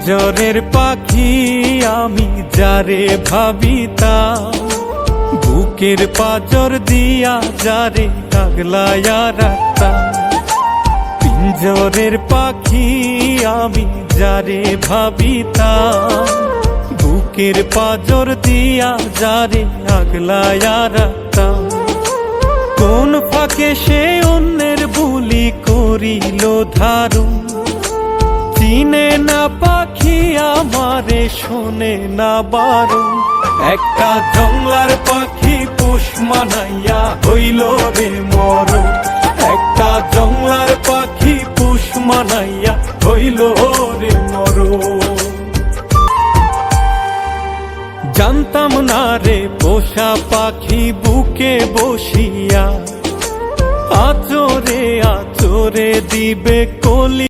পিঞ্জরের পাখি আমি যারে ভাবিতা বুকের পাজর দিয়া যারে আগলায়া রাখতাম। পিঞ্জরের পাখি আমি যারে ভাবিতা বুকের পাজর দিয়া যারে আগলায়া রাখতাম। কোন ফাঁকে সে অন্যের বুলি করিল ধারু চিনে না পাখি আমারে শোনে না বারণ। একটা জংলার পাখি পোষ মানাইয়া হইল রে মর একটা জংলার পাখি পোষ মানাইয়া হইল রে মর জানতাম না রে পোষা পাখি বুকে বসিয়া। আচরে আচরে দিবে কলি